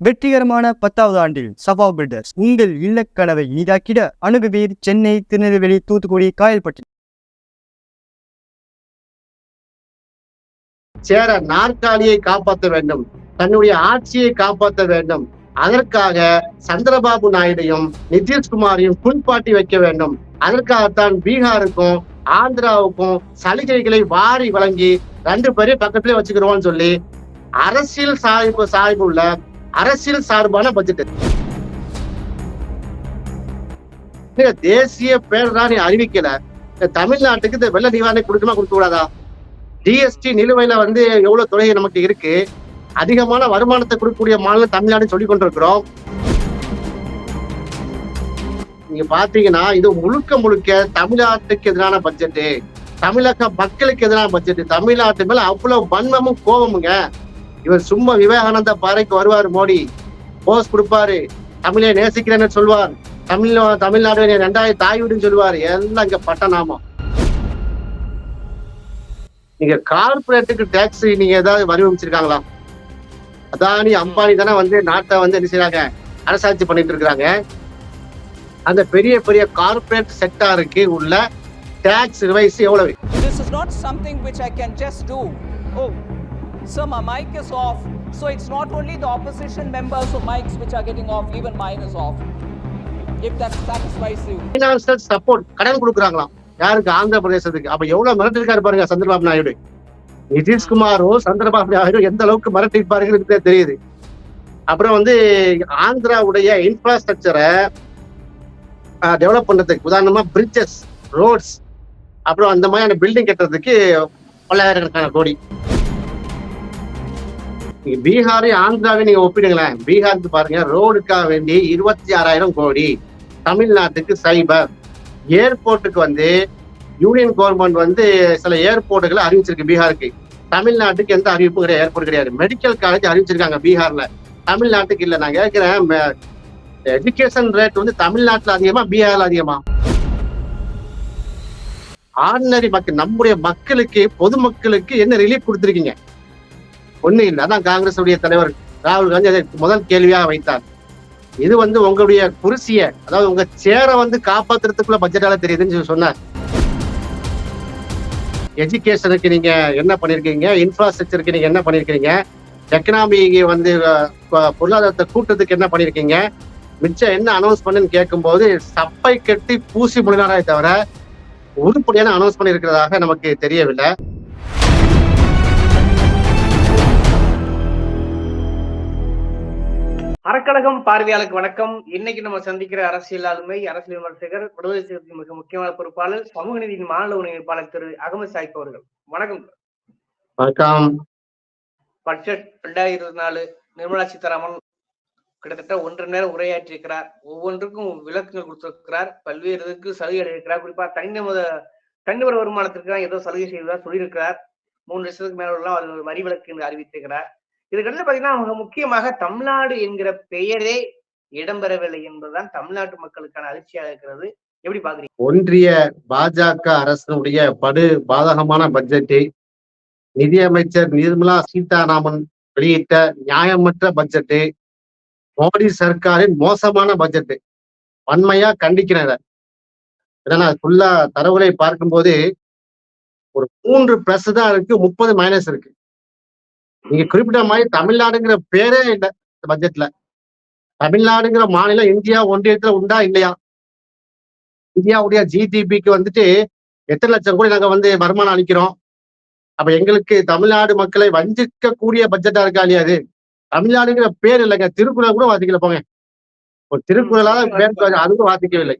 வெற்றிகரமான பத்தாவது ஆண்டில் சபா பில்டர்ஸ் உங்கள் இல்லக்கனவை இனிதாக்கிட அணுகுவீர் சென்னை திருநெல்வேலி தூத்துக்குடி காயல்பட்டி. சேர நாற்காலியை காப்பாற்ற வேண்டும். தன்னுடைய ஆட்சியை காப்பாற்ற வேண்டும். அதற்காக சந்திரபாபு நாயுடையும் நிதிஷ்குமாரையும் புண்பாட்டி வைக்க வேண்டும். அதற்காகத்தான் பீகாருக்கும் ஆந்திராவுக்கும் சலுகைகளை வாரி வழங்கி ரெண்டு பேரையும் பக்கத்திலே வச்சுக்கிறோம்னு சொல்லி அரசியல் சாய்வு சாய்புள்ள அரசியல் சார்பான பட்ஜெட் நீங்க தேசிய நீ அறிவிக்கல. தமிழ்நாட்டுக்கு இந்த வெள்ள நிவாரணம் கொடுக்குமா கொடுக்க கூடாதா ஜிஎஸ்டி நிலுவையில வந்து எவ்வளவு தொகை நமக்கு இருக்கு? அதிகமான வருமானத்தை கொடுக்கக்கூடிய மாநிலம் தமிழ்நாடு சொல்லி கொண்டிருக்கிறோம். நீங்க பாத்தீங்கன்னா இது முழுக்க முழுக்க தமிழ்நாட்டுக்கு எதிரான பட்ஜெட்டு தமிழக மக்களுக்கு எதிரான பட்ஜெட் தமிழ்நாட்டு மேல அவ்வளவு வன்மமும் கோபமுங்க. இவர் சும்மா விவேகானந்த பாறைக்கு வருவார் மோடி. போஸ் கொடுப்பாரு. தமிழை நேசிக்கிறேன்னு சொல்வார். தமிழ் தமிழ்நாடு ரெண்டாயிரம் தாய் வீடுன்னு சொல்லுவார். எல்லாம் இங்க பட்டநாமம். நீங்க கார்பரேட்டுக்கு டேக்ஸ் நீங்க ஏதாவது வடிவமைச்சிருக்காங்களா அதானி அம்பானி தானே வந்து நாட்டை வந்து என்ன செய்யறாங்க அரசாட்சி பண்ணிட்டு இருக்கிறாங்க. அந்த பெரிய பெரிய கார்பரேட் செக்டாருக்கு உள்ள டேக்ஸ் ரிவைஸ் எவ்வளவு? This is not something which I can just do. Oh, sir, my mic is off. So it's not only the opposition members of mics which are getting off, even mine is off. If that satisfies you. Financial support கடன் கொடுக்குறாங்களாம் யாருக்கு? ஆந்திர பிரதேசத்துக்கு. அப்ப எவ்வளவு மிரட்டிருக்காரு பாருங்க சந்திரபாபு நாயுடு. நிதிஷ்குமாரும் சந்திரபாபு நாயுடு எந்த அளவுக்கு மிரட்டிருப்பாருங்கிறது தெரியுது. அப்புறம் வந்து ஆந்திராவுடைய இன்ஃப்ராஸ்ட்ரக்சரை டெவலப் பண்றதுக்கு உதாரணமா பிரிட்ஜஸ் ரோட்ஸ் அப்புறம் அந்த மாதிரியான பில்டிங் கட்டுறதுக்கு பல்லாயிரக்கணக்கான கோடி. நீங்க பீகாரையும் ஆந்திராவையும் நீங்க ஒப்பிடுங்களேன். பீகாருக்கு பாருங்க ரோடுக்காக வேண்டி இருபத்தி ஆறாயிரம் கோடி தமிழ்நாட்டுக்கு சைபர். ஏர்போர்ட்டுக்கு வந்து யூனியன் கவர்மெண்ட் வந்து சில ஏர்போர்ட்டுகளை அறிவிச்சிருக்கு பீகாருக்கு. தமிழ்நாட்டுக்கு எந்த அறிவிப்பும் கிடையாது ஏர்போர்ட் கிடையாது. மெடிக்கல் காலேஜ் அறிவிச்சிருக்காங்க பீகார்ல. தமிழ்நாட்டுக்கு இல்லை நான் கேட்கிறேன் எஜுகேஷன் ரேட் வந்து தமிழ்நாட்டில் அதிகமா பீகார்ல அதிகமா? ஆர்டினரி மக்கள் நம்முடைய மக்களுக்கு பொதுமக்களுக்கு என்ன ரிலீஃப் கொடுத்துருக்கீங்க? ஒண்ணு இல்லை. அதான் காங்கிரஸ் உடைய தலைவர் ராகுல் காந்தி அதை முதல் கேள்வியாக வைத்தார். இது வந்து உங்களுடைய குருசிய அதாவது உங்க சேரை வந்து காப்பாத்துறதுக்குள்ள பட்ஜெட்டால தெரியுதுன்னு சொல்லி சொன்னார். எஜுகேஷனுக்கு நீங்க என்ன பண்ணிருக்கீங்க? இன்ஃப்ராஸ்ட்ரக்சருக்கு நீங்க என்ன பண்ணிருக்கீங்க? எக்கனாமி வந்து பொருளாதாரத்தை கூட்டத்துக்கு என்ன பண்ணிருக்கீங்க? மிச்சம் என்ன அனௌன்ஸ் பண்ணுன்னு கேட்கும்போது சப்பை கட்டி பூசி முடினாரே தவிர உருப்படியான அனௌன்ஸ் பண்ணிருக்கிறதாக நமக்கு தெரியவில்லை. அறக்கழகம் பார்வையாளருக்கு வணக்கம். இன்னைக்கு நம்ம சந்திக்கிற அரசியல் ஆளுமை அரசியல் விமர்சகர் விடுதலை சிறுத்தையின் மிக முக்கியமான பொறுப்பாளர் சமூக நீதியின் மாநில ஒருங்கிணைப்பாளர் திரு அகமது சாய்ப் அவர்கள். வணக்கம். வணக்கம். பட்ஜெட் ரெண்டாயிரத்தி இருபத்தி நாலு நிர்மலா சீதாராமன் கிட்டத்தட்ட ஒன்றரை நேரம் உரையாற்றியிருக்கிறார். ஒவ்வொன்றுக்கும் விளக்கங்கள் கொடுத்திருக்கிறார். பல்வேறு இதுக்கு சலுகை அளிக்கிறார் குறிப்பா தனிநபர தனிநபர் வருமானத்திற்கு ஏதோ சலுகை செய்வதா சொல்லியிருக்கிறார். மூணு லட்சத்துக்கு மேல உள்ள அது ஒரு வரி விலக்கு என்று அறிவித்திருக்கிறார். இதுக்கடுத்து பாத்தீங்கன்னா அவங்க முக்கியமாக தமிழ்நாடு என்கிற பெயரே இடம்பெறவில்லை என்பதுதான் தமிழ்நாட்டு மக்களுக்கான அதிர்ச்சியாக இருக்கிறது. எப்படி பாக்குறீங்க? ஒன்றிய பாஜக அரசினுடைய படு பாதகமான பட்ஜெட்டை நிதியமைச்சர் நிர்மலா சீதாராமன் வெளியிட்ட நியாயமற்ற பட்ஜெட்டு மோடி சர்க்காரின் மோசமான பட்ஜெட்டு. வன்மையா கண்டிக்கிறேன் ஏன்னா ஃபுல்லா தரவுகளை பார்க்கும்போது ஒரு மூன்று பிளஸ் தான் இருக்கு முப்பது மைனஸ் இருக்கு. நீங்க குறிப்பிட்ட மாதிரி தமிழ்நாடுங்கிற பேரே இல்லை இந்த பட்ஜெட்ல. தமிழ்நாடுங்கிற மாநிலம் இந்தியா ஒன்றியத்துல உண்டா இல்லையா? இந்தியாவுடைய ஜிடிபிக்கு வந்துட்டு எத்தனை லட்சம் கோடி நாங்க வந்து வருமானம் அளிக்கிறோம்? அப்ப எங்களுக்கு தமிழ்நாடு மக்களை வஞ்சிக்க கூடிய பட்ஜெட்டா இருக்கா இல்லையா அது? தமிழ்நாடுங்கிற பேர் இல்லைங்க. திருக்குறள் கூட வாசிக்கல போங்க. ஒரு திருக்குறளால பேர் அதுவும் வாசிக்கவில்லை.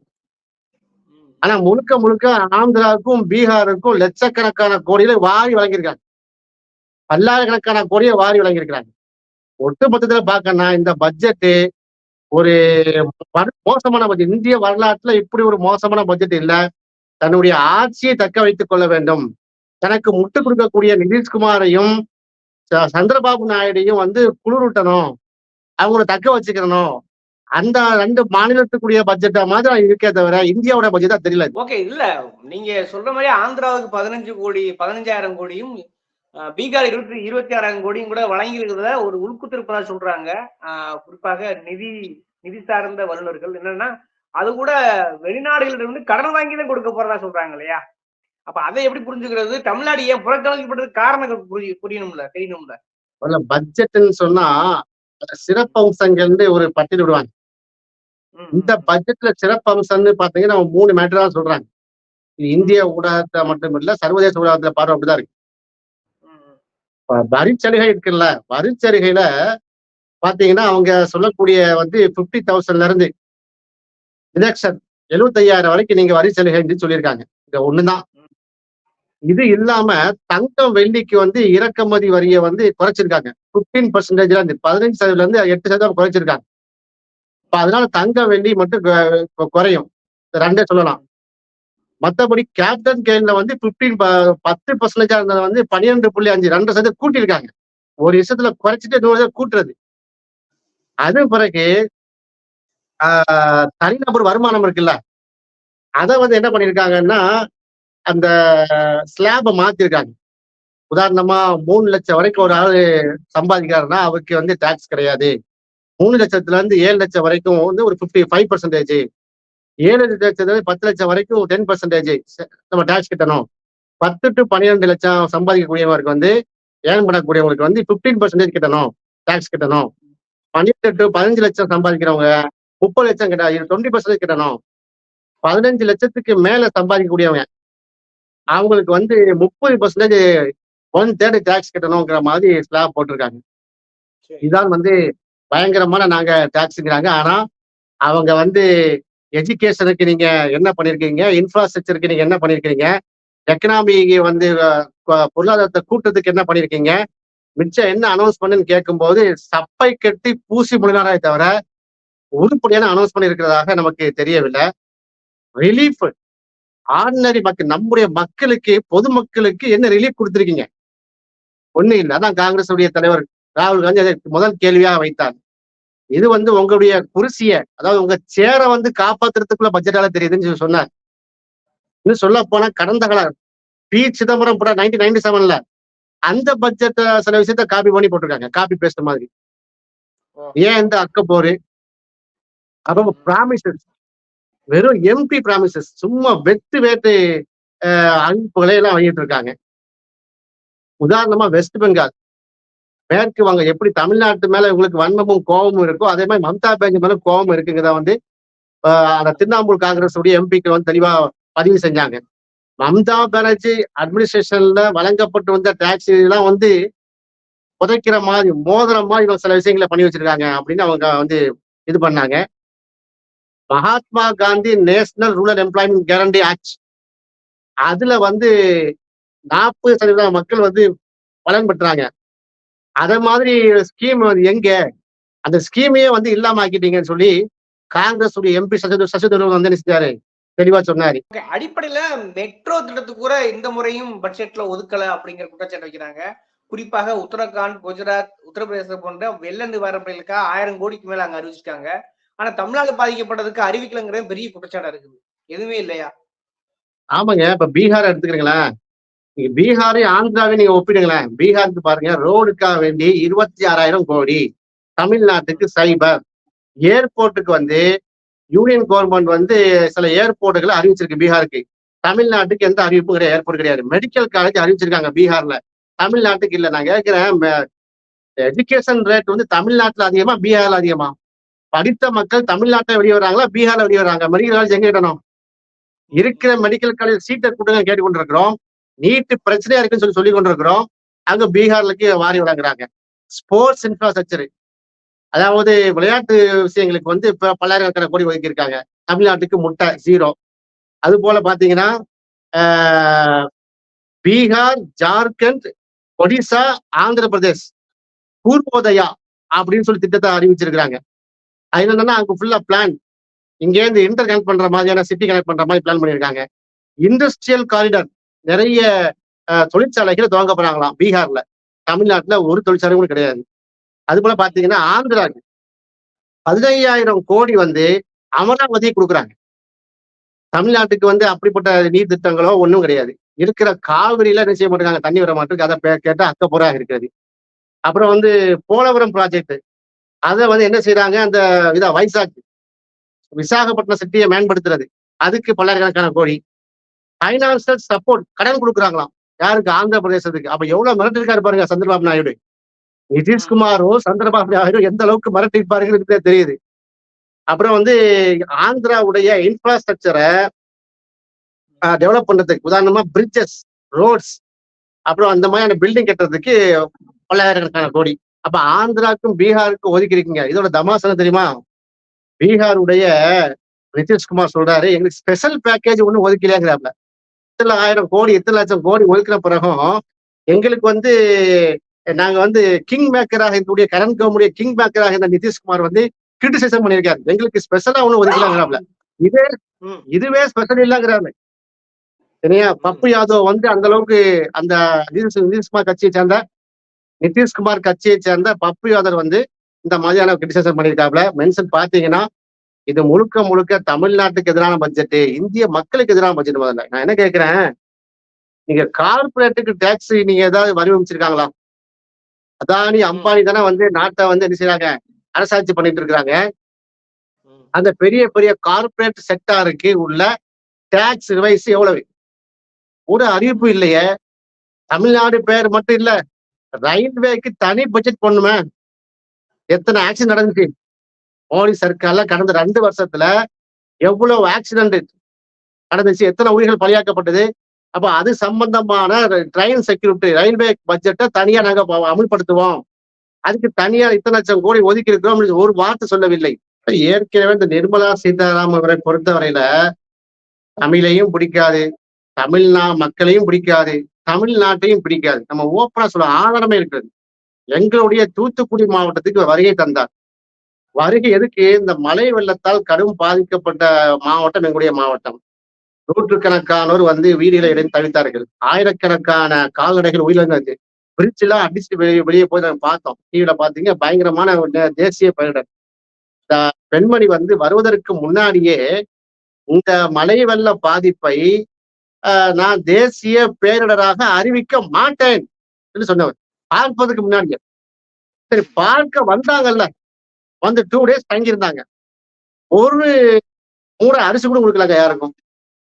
ஆனா முழுக்க முழுக்க ஆந்திராவுக்கும் பீகாருக்கும் லட்சக்கணக்கான கோடிகளை வாரி வழங்கியிருக்காங்க. பல்லாயிரக்கணக்கான கோடியை வாரி வழங்கியிருக்கிறாங்க. ஒட்டுமொத்தத்துல பார்க்கணும்னா இந்த பட்ஜெட்டு ஒரு மோசமான பட்ஜெட் இந்திய வரலாற்றுல இப்படி ஒரு மோசமான பட்ஜெட் இல்ல. தன்னுடைய ஆட்சியை தக்க வைத்துக் கொள்ள வேண்டும். தனக்கு முட்டு கொடுக்கக்கூடிய நிதிஷ்குமாரையும் ச- சந்திரபாபு நாயுடையும் வந்து குளிரூட்டணும். அவங்கள தக்க வச்சுக்கணும். அந்த ரெண்டு மாநிலத்துக்குரிய பட்ஜெட்டா மாதிரி இருக்கே தவிர இந்தியாவோட பட்ஜெட்டா தெரியல. ஓகே இல்ல. நீங்க சொல்ற மாதிரி ஆந்திராவுக்கு பதினஞ்சு கோடி பதினஞ்சாயிரம் கோடியும் பீகார் இருபத்தி இருபத்தி ஆறாயிரம் கோடியும் கூட வழங்கி இருக்கிறத ஒரு உள்குத்திருப்பதா சொல்றாங்க. குறிப்பாக நிதி நிதி சார்ந்த வல்லுநர்கள். என்னன்னா அது கூட வெளிநாடுகளில் இருந்து கடன் வாங்கி தான் கொடுக்க போறதா சொல்றாங்க இல்லையா? அப்ப அதை எப்படி புரிஞ்சுக்கிறது? தமிழ்நாடு ஏன் புறக்கணிக்கப்பட்டது காரணங்கள் புரிய புரியணும்ல தெரியணும்ல? பட்ஜெட்னு சொன்னா சிறப்பம்சங்கள்னு ஒரு பட்டியல் விடுவாங்க. இந்த பட்ஜெட்ல சிறப்பம்சம்னு பாத்தீங்கன்னா மூணு மேட்டர் சொல்றாங்க. இந்திய ஊடகத்தை மட்டும் இல்ல சர்வதேச ஊடகத்துல பார்வை அப்படிதான் இருக்கு. வரிச்சலுகை இருக்குல்ல வரிச்சலுகையில பாத்தீங்கன்னா அவங்க சொல்லக்கூடிய வந்து பிப்டி தௌசண்ட்ல இருந்து டிடக்ஷன் எழுபத்தையாயிரம் வரைக்கும் நீங்க வரி சலுகைன்னு சொல்லியிருக்காங்க. இது ஒண்ணுதான். இது இல்லாம தங்கம் வெள்ளிக்கு வந்து இறக்குமதி வரியை வந்து குறைச்சிருக்காங்க. பிப்டீன் பர்சன்டேஜ்ல இருந்து பதினஞ்சு சதவீதம் இருந்து எட்டு சதவீதம் குறைச்சிருக்காங்க. இப்ப அதனால தங்கம் வெள்ளி மட்டும் குறையும். ரெண்டே சொல்லலாம். மற்றபடி கேப்டன் கேன்ல வந்து பிப்டீன் பத்து பர்சன்டேஜா இருந்தது வந்து பன்னிரெண்டு புள்ளி அஞ்சு ரெண்டு சதவீதம் கூட்டியிருக்காங்க. ஒரு விஷயத்துல குறைச்சிட்டு நூறு சதவீதம் கூட்டுறது. அது பிறகு ஆஹ், தனிநபர் வருமானம் இருக்குல்ல அதை வந்து என்ன பண்ணிருக்காங்கன்னா அந்த ஸ்லாபை மாத்திருக்காங்க. உதாரணமா மூணு லட்சம் வரைக்கும் ஒரு ஆள் சம்பாதிக்கிறாருன்னா அவருக்கு வந்து டாக்ஸ் கிடையாது. மூணு லட்சத்துல இருந்து ஏழு லட்சம் வரைக்கும் வந்து ஒரு ஃபிஃப்டி ஃபைவ் பர்சன்டேஜ் ஏழு லட்சத்துல பத்து லட்சம் வரைக்கும் டென் பர்சன்டேஜ் நம்ம டாக்ஸ் கட்டணும். பத்து டு பன்னிரெண்டு லட்சம் சம்பாதிக்கக்கூடியவருக்கு வந்து ஏன் பண்ணக்கூடியவங்களுக்கு வந்து பிப்டீன் பர்சன்டேஜ் கட்டணும் டாக்ஸ் கட்டணும். பன்னிரெண்டு டு பதினஞ்சு லட்சம் சம்பாதிக்கிறவங்க முப்பது லட்சம் கட்ட டுவெண்ட்டி பர்சன்டேஜ் கட்டணும். பதினஞ்சு லட்சத்துக்கு மேல சம்பாதிக்கக்கூடியவங்க அவங்களுக்கு வந்து முப்பது பர்சன்டேஜ் ஒன் தேர்ட் டாக்ஸ் கட்டணுங்கிற மாதிரி ஸ்லாப் போட்டிருக்காங்க. இதான் வந்து பயங்கரமான நாங்க டாக்ஸுங்கிறாங்க ஆனா அவங்க வந்து எஜுகேஷனுக்கு நீங்க என்ன பண்ணிருக்கீங்க? இன்ஃப்ராஸ்ட்ரக்சருக்கு நீங்க என்ன பண்ணிருக்கீங்க? எக்கனாமி வந்து பொருளாதாரத்தை கூட்டத்துக்கு என்ன பண்ணிருக்கீங்க? மிச்சம் என்ன அனௌன்ஸ் பண்ணுன்னு கேட்கும்போது சப்பை கட்டி பூசி முடினாரே தவிர உருப்படியான அனௌன்ஸ் பண்ணியிருக்கிறதாக நமக்கு தெரியவில்லை. ரிலீஃப் ஆர்டினரி மக்கள் நம்முடைய மக்களுக்கு பொதுமக்களுக்கு என்ன ரிலீஃப் கொடுத்துருக்கீங்க? ஒன்றும் இல்லை. அதான் காங்கிரஸ் உடைய தலைவர் ராகுல் காந்தி அதை முதல் கேள்வியாக வைத்தார். இது வந்து உங்களுடைய குருசிய அதாவது உங்க சேரை வந்து காப்பாத்துறதுக்குள்ள பட்ஜெட்டால தெரியுதுன்னு சொல்லி சொன்னார். இன்னும் சொல்ல போனா கடந்த கால பி சிதம்பரம் கூட நைன்டீன் நைன்டி செவன்ல அந்த பட்ஜெட் சில விஷயத்த காப்பி பண்ணி போட்டிருக்காங்க காப்பி பேஸ்ட் மாதிரி. ஏன் இந்த அக்க போரு? அப்புறம் ப்ராமிசஸ் வெறும் எம்பி ப்ராமிசஸ் சும்மா வெத்து வேட்டு அஹ், அறிவிப்புகளை எல்லாம் வெளியிட்டு இருக்காங்க. உதாரணமா வெஸ்ட் பெங்கால் மேற்கு வங்க எப்படி தமிழ்நாட்டு மேல உங்களுக்கு வன்மமும் கோபமும் இருக்கோ அதே மாதிரி மம்தா பேஞ்சு மேல கோபம் இருக்குங்கிறத வந்து அந்த திரிணாமுல் காங்கிரஸ் உடைய எம்பிக்கள் வந்து தெளிவா பதிவு செஞ்சாங்க. மம்தா பானர்ஜி அட்மினிஸ்ட்ரேஷன்ல வழங்கப்பட்டு வந்த டாக்ஸ் எல்லாம் வந்து புதைக்கிற மாதிரி மோதிர மாதிரி இவங்க சில விஷயங்களை பண்ணி வச்சிருக்காங்க அப்படின்னு அவங்க வந்து இது பண்ணாங்க. Mahatma Gandhi national rural employment guarantee act. அதுல வந்து நாற்பது சதவீதம் மக்கள் வந்து பலன் பெற்றாங்க. அத மாதிரி ஸ்கீம் எங்க? அந்த ஸ்கீமையே வந்து இல்லாம ஆக்கிட்டீங்கன்னு சொல்லி காங்கிரஸ் உடைய எம்பி சசிது சசிதரன் வந்து என்ன செஞ்சாரு? தெளிவா சொன்னாரு. அடிப்படையில மெட்ரோ திட்டத்துக்கு கூட இந்த முறையும் பட்ஜெட்ல ஒதுக்கல அப்படிங்கிற குற்றச்சாட்டு வைக்கிறாங்க. குறிப்பாக உத்தரகாண்ட் குஜராத் உத்தரப்பிரதேசம் போன்ற வெள்ள நிவாரண பணிகளுக்காக ஆயிரம் கோடிக்கு மேல அங்க அறிவிச்சிருக்காங்க. ஆனா தமிழ்நாடு பாதிக்கப்பட்டதுக்கு அறிவிக்கலங்கிறது பெரிய குற்றச்சாட்டா இருக்குது. எதுவுமே இல்லையா? ஆமாங்க இப்ப பீகார் எடுத்துக்கிறீங்களேன் நீங்க பீகாரையும் ஆந்திராவையும் நீங்க ஒப்பிடுங்களேன். பீகாருக்கு பாருங்க ரோடுக்காக வேண்டி இருபத்தி ஆறாயிரம் கோடி தமிழ்நாட்டுக்கு சைபர். ஏர்போர்ட்டுக்கு வந்து யூனியன் கவர்மெண்ட் வந்து சில ஏர்போர்ட்டுகளை அறிவிச்சிருக்கு பீகாருக்கு. தமிழ்நாட்டுக்கு எந்த அறிவிப்பும் கிடையாது ஏர்போர்ட் கிடையாது. மெடிக்கல் காலேஜ் அறிவிச்சிருக்காங்க பீகார்ல. தமிழ்நாட்டுக்கு இல்லை நான் கேட்கிறேன் எஜுகேஷன் ரேட் வந்து தமிழ்நாட்டில் அதிகமா பீகார்ல அதிகமா? படித்த மக்கள் தமிழ்நாட்டில் வெளியே வராங்களா பீகார்ல வெளியே வராங்க மெடிக்கல் காலேஜ் எங்க இருக்கிற மெடிக்கல் காலேஜ் சீட்டை கூட்டங்க கேட்டுக்கொண்டிருக்கிறோம். நீட்டு பிரச்சனையா இருக்குன்னு சொல்லி சொல்லி கொண்டிருக்கிறோம். அங்க பீகார்லக்கு வாரி வழங்குறாங்க ஸ்போர்ட்ஸ் இன்ஃப்ராஸ்ட்ரக்சர் அதாவது விளையாட்டு விஷயங்களுக்கு வந்து இப்ப பல்லாயிரக்கணக்கான கோடி ஒதுக்கியிருக்காங்க. தமிழ்நாட்டுக்கு முட்டை ஜீரோ அது போல பாத்தீங்கன்னா பீகார் ஜார்க்கண்ட் ஒடிசா ஆந்திர பிரதேஷ் பூர்வோதயா அப்படின்னு சொல்லி திட்டத்தை அறிவிச்சிருக்கிறாங்க. அது என்னன்னா அங்க ஃபுல்லா பிளான் இங்கேருந்து இன்டர் கனெக்ட் பண்ற மாதிரியான சிட்டி கனெக்ட் பண்ற மாதிரி பிளான் பண்ணியிருக்காங்க. இண்டஸ்ட்ரியல் காரிடார் நிறைய அஹ், தொழிற்சாலைகள் துவங்க போறாங்களாம் பீகார்ல. தமிழ்நாட்டுல ஒரு தொழிற்சாலை கூட கிடையாது. அது போல பாத்தீங்கன்னா ஆந்திராக்கு பதினையாயிரம் கோடி வந்து அமராவதியை கொடுக்குறாங்க. தமிழ்நாட்டுக்கு வந்து அப்படிப்பட்ட நீர் திட்டங்களோ ஒன்றும் கிடையாது. இருக்கிற காவிரியில என்ன செய்ய மாட்டாங்க தண்ணி வர மாட்டிருக்கு அதை கேட்டா அக்கப்போரா இருக்கிறது. அப்புறம் வந்து போலவரம் ப்ராஜெக்ட் அதை வந்து என்ன செய்யறாங்க அந்த இதா வைசாக். விசாகப்பட்டினம் சிட்டியை மேம்படுத்துறது. அதுக்கு பல்லாயிரக்கணக்கான கோடி. பைனான்சியல் சப்போர்ட் கடன் கொடுக்குறாங்களாம். யாருக்கு? ஆந்திர பிரதேசத்துக்கு. அப்ப எவ்வளவு மிரட்டிருக்காரு பாருங்க சந்திரபாபு நாயுடு. நிதிஷ்குமாரும் சந்திரபாபு நாயுடு எந்த அளவுக்கு மிரட்டிருப்பாருங்கிறது தெரியுது. அப்புறம் வந்து ஆந்திராவுடைய இன்ஃப்ராஸ்ட்ரக்சரை டெவலப் பண்றதுக்கு உதாரணமா பிரிட்ஜஸ் ரோட்ஸ் அப்புறம் அந்த மாதிரியான பில்டிங் கட்டுறதுக்கு பல்லாயிரக்கணக்கான கோடி. அப்ப ஆந்திராக்கும் பீகாருக்கும் ஒதுக்கி இருக்கீங்க இதோட தமாசனம் தெரியுமா? பீகாருடைய நிதிஷ்குமார் சொல்றாரு எங்களுக்கு ஸ்பெஷல் பேக்கேஜ் ஒண்ணு ஒதுக்கலையாங்கிறாப்ல. இத்தனை ஆயிரம் கோடி இத்தனை லட்சம் கோடி ஒதுக்கின பிறகும் எங்களுக்கு வந்து நாங்க வந்து கிங் மேக்கராக இருக்கக்கூடிய கரண்ட் கவர்மெண்ட் கிங் மேக்கராக இருந்த நிதிஷ்குமார் வந்து கிரிட்டிசைசம் பண்ணியிருக்காரு. எங்களுக்கு ஸ்பெஷலா ஒண்ணு ஒதுக்கலாங்கிறாப்ல இதே. இதுவே ஸ்பெஷல் இல்லங்கிறாரு. சரியா? பப்பு யாதவ் வந்து அந்த அளவுக்கு அந்த நிதிஷ் நிதிஷ்குமார் கட்சியை சேர்ந்த நிதிஷ்குமார் கட்சியை சேர்ந்த பப்பு யாதவ் வந்து இந்த மாதிரியான கிரிட்டிசைசம் பண்ணியிருக்காப்ல மென்ஷன் பாத்தீங்கன்னா இது முழுக்க முழுக்க தமிழ்நாட்டுக்கு எதிரான பட்ஜெட் இந்திய மக்களுக்கு எதிரான பட்ஜெட் முதல்ல. நான் என்ன கேட்கிறேன்? நீங்க கார்பரேட்டுக்கு டாக்ஸ் நீங்க ஏதாவது வரி விதிச்சிருக்காங்களா அதானி அம்பானி தானே வந்து நாட்டை வந்து என்ன செய்றாங்க? அரசாட்சி பண்ணிட்டு இருக்காங்க ம். அந்த பெரிய பெரிய கார்பரேட் செக்டாருக்கு உள்ள டாக்ஸ் ரிவைஸ் எவ்வளவு? ஒரு அறிவிப்பு இல்லையே. தமிழ்நாடு பேர் மட்டும் இல்ல ரயில்வேக்கு தனி பட்ஜெட் பண்ணுமே. எத்தனை ஆக்சிடென்ட் நடந்துச்சு? மோடி சர்க்கார்ல கடந்த ரெண்டு வருஷத்துல எவ்வளவு ஆக்சிடென்ட் நடந்துச்சு எத்தனை உயிர்கள் பலியாக்கப்பட்டது? அப்ப அது சம்பந்தமான ட்ரெயின் செக்யூரிட்டி ரயில்வே பட்ஜெட்டை தனியா நாங்க அமல்படுத்துவோம். அதுக்கு தனியா இத்தனை லட்சம் கோடி ஒதுக்கி இருக்கிறோம் அப்படின்னு ஒரு வார்த்தை சொல்லவில்லை. ஏற்கனவே இந்த நிர்மலா சீதாராமன் அவரை பொறுத்தவரையில தமிழையும் பிடிக்காது தமிழ்நா மக்களையும் பிடிக்காது தமிழ்நாட்டையும் பிடிக்காது. நம்ம ஓப்பனா சொல்ல ஆதாரமே இருக்கிறது. எங்களுடைய தூத்துக்குடி மாவட்டத்துக்கு வருகை தந்தார். வருகை எதுக்கு? இந்த மழை வெள்ளத்தால் கடும் பாதிக்கப்பட்ட மாவட்டம் எங்களுடைய மாவட்டம். நூற்றுக்கணக்கானோர் வந்து வீடுகளை இடம் தவித்தார்கள். ஆயிரக்கணக்கான கால்நடைகள் உயிரிழந்தது. பிரிட்ஜ் எல்லாம் அடிச்சு வெளியே வெளியே போய் நாங்கள் பார்த்தோம். டிவியில பாத்தீங்க பயங்கரமான தேசிய பேரிடர் இந்த பெண்மணி வந்து வருவதற்கு முன்னாடியே இந்த மழை வெள்ள பாதிப்பை ஆஹ், நான் தேசிய பேரிடராக அறிவிக்க மாட்டேன் என்று சொன்னவர். பார்ப்பதற்கு முன்னாடியே. சரி பார்க்க வந்தாங்கல்ல. வந்து டூ டேஸ் தங்கியிருந்தாங்க. ஒரு மூடை அரிசி கூட கொடுக்கலங்க யாருக்கும்.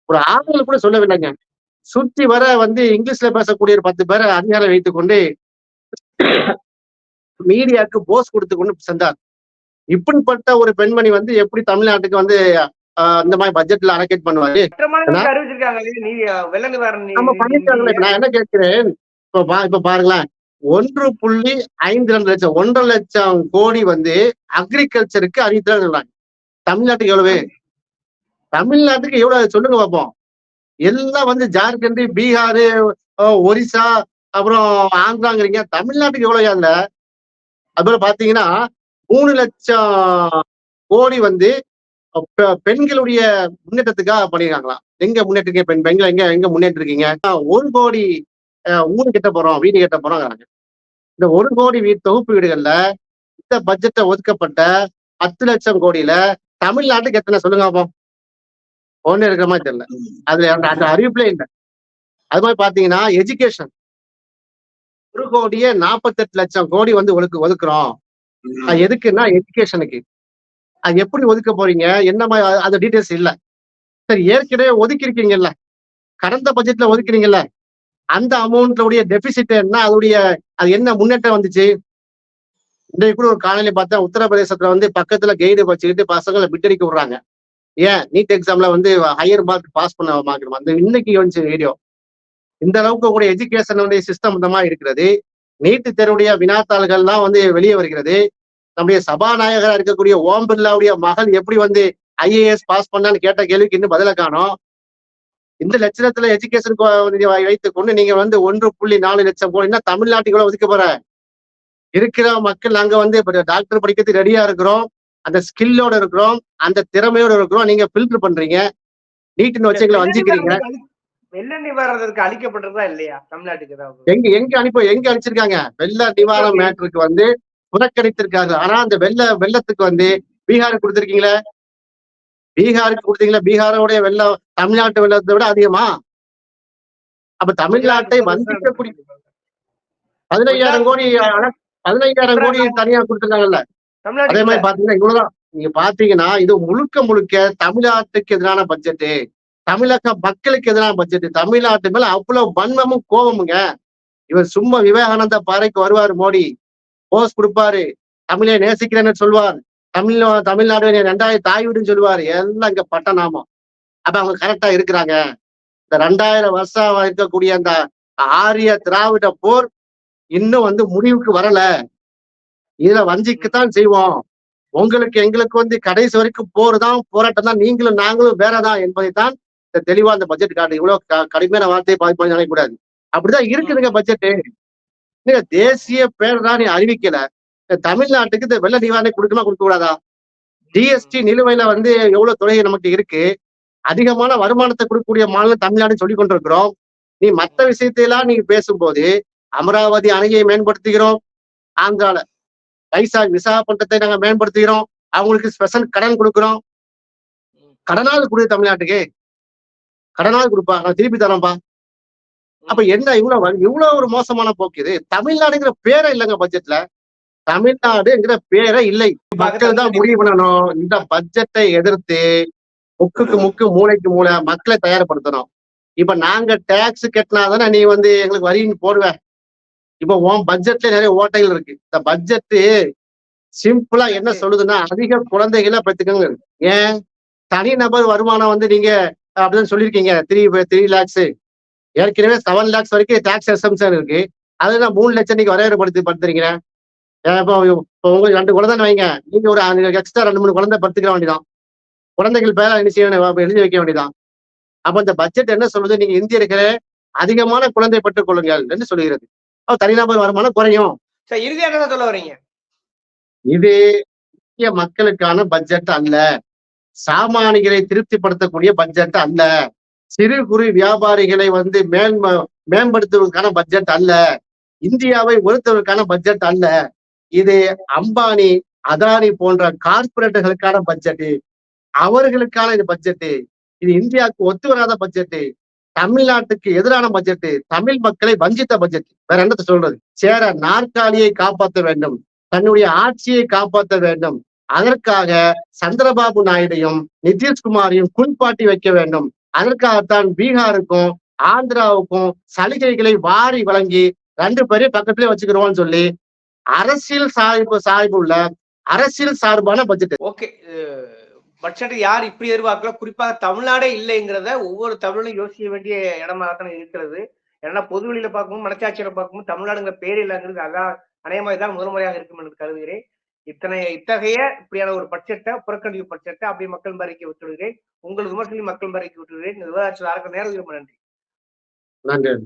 ஒரு ஆளுநர் கூட சொல்லவில்லைங்க. சுத்தி வர வந்து இங்கிலீஷ்ல பேசக்கூடிய ஒரு பத்து பேரை அதிகாரம் வைத்துக் கொண்டு மீடியாவுக்கு போஸ் கொடுத்து கொண்டு சென்றார். இப்படிப்பட்ட ஒரு பெண்மணி வந்து எப்படி தமிழ்நாட்டுக்கு வந்து இந்த மாதிரி பட்ஜெட்ல அலோகேட் பண்ணுவாரு? நான் என்ன கேட்கிறேன்? இப்ப பா இப்ப பாருங்களேன். ஒன்று புள்ளி ஐந்து ரெண்டு லட்சம் ஒன்றரை லட்சம் கோடி வந்து அக்ரிகல்ச்சருக்கு அறிவித்தாங்க தமிழ்நாட்டுக்கு எவ்வளவு? தமிழ்நாட்டுக்கு எவ்வளவு? சொல்லுங்க பார்ப்போம். எல்லாம் வந்து ஜார்க்கண்ட் பீகார் ஒரிசா அப்புறம் ஆந்திராங்கிறீங்க. தமிழ்நாட்டுக்கு எவ்வளவு அதுல? அதுபோல பாத்தீங்கன்னா மூணு லட்சம் கோடி வந்து பெ- பெண்களுடைய முன்னேற்றத்துக்காக பண்ணியிருக்காங்களாம். எங்க முன்னேற்றிருக்கீங்க? பெண் பெண்கள் எங்க எங்க முன்னேற்றிருக்கீங்க? ஒரு கோடி ஊரு கட்ட போறோம் வீடு கட்ட போறோம் இந்த ஒரு கோடி வீடு தொகுப்பு வீடுகள்ல இந்த பட்ஜெட்டை ஒதுக்கப்பட்ட பத்து லட்சம் கோடியில தமிழ்நாட்டுக்கு எத்தனை சொல்லுங்க பாப்போம். ஒண்ணு இருக்கிற மாதிரி தெரியல. அதுல அந்த- அறிவிப்புல இல்லை. அது மாதிரி பாத்தீங்கன்னா எஜுகேஷன் ஒரு கோடியே நாற்பத்தெட்டு லட்சம் கோடி வந்து ஒதுக்கு ஒதுக்குறோம். அது எதுக்குன்னா எஜுகேஷனுக்கு அது எப்படி ஒதுக்க போறீங்க? என்ன மாதிரி அது- டீடைல்ஸ் இல்ல. சரி ஏற்கனவே ஒதுக்கி இருக்கீங்கல்ல கடந்த பட்ஜெட்ல ஒதுக்குறீங்கல்ல அந்த அமௌண்ட்லுடைய டெபிசிட் என்ன? அதோடைய அது என்ன முன்னேற்றம் வந்துச்சு? இன்றைக்கு கூட ஒரு காலையில பார்த்தா உத்தரப்பிரதேசத்துல வந்து பக்கத்துல கைடு வச்சுக்கிட்டு பசங்களை பிட்டடிக்க விடுறாங்க. ஏன்? நீட் எக்ஸாம்ல வந்து ஹையர் மார்க் பாஸ் பண்ண மார்க் அந்த இன்னைக்கு வந்துச்சு வீடியோ இந்த அளவுக்கு உங்களுடைய எஜுகேஷனுடைய சிஸ்டம் இந்த மாதிரி இருக்கிறது. நீட்டு தேர்வுடைய வினாத்தாள்கள்லாம் வந்து வெளியே வருகிறது. நம்முடைய சபாநாயகராக இருக்கக்கூடிய ஓம் பிர்லாவுடைய மகள் எப்படி வந்து ஐஏஎஸ் பாஸ் பண்ணான்னு கேட்ட கேள்விக்கு இன்னும் பதில காணோம். இந்த லட்சணத்துல எஜுகேஷன் வைத்துக் கொண்டு நீங்க வந்து ஒன்று புள்ளி நாலு லட்சம் கோடினா தமிழ்நாட்டுக்கு எவ்வளவு ஒதுக்க போற? இருக்கிற மக்கள் நாங்க வந்து டாக்டர் படிக்கிறதுக்கு ரெடியா இருக்கிறோம். அந்த ஸ்கில்லோட இருக்கிறோம். அந்த திறமையோட இருக்கிறோம். நீங்க ஃபில்டர் பண்றீங்க. நீட்டுன்னு வச்சு எங்களை வஞ்சிக்கிறீங்க. வெள்ள நிவாரணத்துக்கு அளிக்கப்பட்டிருந்தா இல்லையா? தமிழ்நாட்டுக்கு எங்க எங்க அனுப்ப எங்க அனுப்பிச்சிருக்காங்க? வெள்ள நிவாரண மேட்டருக்கு வந்து புறக்கணித்திருக்காங்க ஆனா அந்த வெள்ள வெள்ளத்துக்கு வந்து பீகாருக்கு கொடுத்திருக்கீங்களே? பீகாருக்கு கொடுத்தீங்களா பீகாரோடைய வெள்ளம் தமிழ்நாட்டு வெள்ளத்தை விட அதிகமா? அப்ப தமிழ்நாட்டை வஞ்சிக்கக்கூடிய பதினையாயிரம் கோடி பதினையாயிரம் கோடி தனியா கொடுத்துருக்காங்கல்ல. அதே மாதிரி பாத்தீங்கன்னா இவ்வளவுதான். நீங்க பாத்தீங்கன்னா இது முழுக்க முழுக்க தமிழ்நாட்டுக்கு எதிரான பட்ஜெட் தமிழக மக்களுக்கு எதிரான பட்ஜெட் தமிழ்நாட்டு மேல அவ்வளவு வன்மமும் கோபமுங்க. இவர் சும்மா விவேகானந்த பாறைக்கு வருவார் மோடி. போஸ் கொடுப்பாரு. தமிழை நேசிக்கிறேன்னு சொல்வார். தமிழ் தமிழ்நாடு ரெண்டாயிரம் தாய் வீடுன்னு சொல்லுவாரு. எல்லாம் இங்க பட்டநாமம். அப்ப அவங்க கரெக்டா இருக்கிறாங்க. இந்த ரெண்டாயிரம் வருஷம் இருக்கக்கூடிய அந்த ஆரிய திராவிட போர் இன்னும் வந்து முடிவுக்கு வரல. இதுல வஞ்சிக்குத்தான் செய்வோம். உங்களுக்கு எங்களுக்கு வந்து கடைசி வரைக்கும் போர் தான் போராட்டம் தான் நீங்களும் நாங்களும் வேறதான் என்பதைத்தான் இந்த தெளிவா அந்த பட்ஜெட் காட்டு. இவ்வளவு க- கடுமையான வார்த்தையை பாதிப்பு நினைக்கூடாது நினைக்கக்கூடாது. அப்படிதான் இருக்குதுங்க பட்ஜெட்டு நீங்க தேசிய தான் நீ அறிவிக்கல. தமிழ்நாட்டுக்கு இந்த வெள்ள நிவாரணம் கொடுக்கணுமா கொடுக்க கூடாதா ஜிஎஸ்டி நிலுவையில வந்து எவ்வளவு தொகை நமக்கு இருக்கு? அதிகமான வருமானத்தை கொடுக்கக்கூடிய மாநிலம் தமிழ்நாடு சொல்லி கொண்டிருக்கிறோம். நீ மத்த விஷயத்தையெல்லாம் நீ பேசும்போது அமராவதி அணையை மேம்படுத்துகிறோம். ஆந்திரால வைசாக் விசாகப்பட்டினத்தை நாங்க மேம்படுத்துகிறோம். அவங்களுக்கு ஸ்பெஷல் கடன் கொடுக்கிறோம். கடனால் கொடுக்குது தமிழ்நாட்டுக்கு. கடனால் கொடுப்பா. நான் திருப்பி தரோம்ப்பா அப்ப என்ன இவ்வளவு இவ்வளவு ஒரு மோசமான போக்கு இது? தமிழ்நாடுங்கிற பேரே இல்லைங்க பட்ஜெட்ல தமிழ்நாடுங்கிற பேரே இல்லை. மக்கள் தான் முடிவு பண்ணணும். இந்த பட்ஜெட்டை எதிர்த்து முக்குக்கு முக்கு மூளைக்கு மூளை மக்களை தயார்படுத்தணும். இப்ப நாங்க டாக்ஸ் கட்டினாதானே நீ வந்து எங்களுக்கு வரின்னு போடுவ. இப்ப உன் பட்ஜெட்ல நிறைய ஓட்டைகள் இருக்கு. இந்த பட்ஜெட் சிம்பிளா என்ன சொல்லுதுன்னா அதிக குழந்தைகளை பெற்றுக்கங்க. ஏன்? தனிநபர் வருமானம் வந்து நீங்க அப்படின்னு சொல்லியிருக்கீங்க. த்ரீ த்ரீ லேக்ஸ் ஏற்கனவே செவன் லேக்ஸ் வரைக்கும் டாக்ஸ் எக்ஸம்ஷன் இருக்கு. அதுல மூணு லட்சம் நீங்க வரையறுபடுத்தி படுத்துறீங்க. இப்போ இப்போ உங்களுக்கு ரெண்டு குழந்தை வைங்க. நீங்க ஒரு எக்ஸ்ட்ரா ரெண்டு மூணு குழந்தை படுத்துக்க வேண்டியதான் குழந்தைகள் பேர என்ன செய்ய எழுதி வைக்க வேண்டியதான் அப்ப இந்த பட்ஜெட் என்ன சொல்லுது? நீங்க இந்தியர்களே அதிகமான குழந்தை பெற்றுக் கொள்ளுங்கள் என்று சொல்லுகிறது. அப்ப தனிநபர் வருமானம் குறையும். இறுதியாக சொல்ல வரீங்க இது இந்திய மக்களுக்கான பட்ஜெட் அல்ல. சாமானியர்களை திருப்திப்படுத்தக்கூடிய பட்ஜெட் அல்ல. சிறு குறு வியாபாரிகளை வந்து மேல் மேம்படுத்துவதற்கான பட்ஜெட் அல்ல. இந்தியாவை உயர்த்துவதற்கான பட்ஜெட் அல்ல. இது அம்பானி அதானி போன்ற கார்பரேட்டுகளுக்கான பட்ஜெட் அவர்களுக்கான இது பட்ஜெட் இது இந்தியாவுக்கு ஒத்து வராத பட்ஜெட் தமிழ்நாட்டுக்கு எதிரான பட்ஜெட் தமிழ் மக்களை வஞ்சித்த பட்ஜெட் வேற என்னத்த சொல்றது? சேர நாற்காலியை காப்பாற்ற வேண்டும் தன்னுடைய ஆட்சியை காப்பாற்ற வேண்டும். அதற்காக சந்திரபாபு நாயுடையும் நிதிஷ்குமாரையும் குளிப்பாட்டி வைக்க வேண்டும். அதற்காகத்தான் பீகாருக்கும் ஆந்திராவுக்கும் சலுகைகளை வாரி வழங்கி ரெண்டு பேரையும் பக்கத்திலே வச்சுக்கிறோம்னு சொல்லி அரசியல் சார்பு உள்ள அரசியல் சார்பான பட்ஜெட் ஓகே பட்ஜெட் யார் இப்படி எதிர்பார்க்கல? குறிப்பாக தமிழ்நாடே இல்லைங்கிறத ஒவ்வொரு தமிழும் யோசிக்க வேண்டிய இடமாக தான் இருக்கிறது. ஏன்னா பொதுவெளியில பார்க்கும்போது மனச்சாட்சியில பார்க்கும்போது தமிழ்நாடுங்கிற பேர் இல்லைங்கிறது அதான் அநேகமாக தான் முதன்முறையாக இருக்கும் என்று கருதுகிறேன். இத்தனை இத்தகைய இப்படியான ஒரு பட்ஜெட்டை புறக்கணிப்பு பட்ஜெட்டை அப்படி மக்கள் மறைக்க விட்டுவிடுகிறேன் உங்கள் விமர்சனம் மக்கள் மறைக்க விட்டுவிடுகிறேன் இந்த விவாதத்தில் அறக்க நேரம் ரொம்ப நன்றி. நன்றி.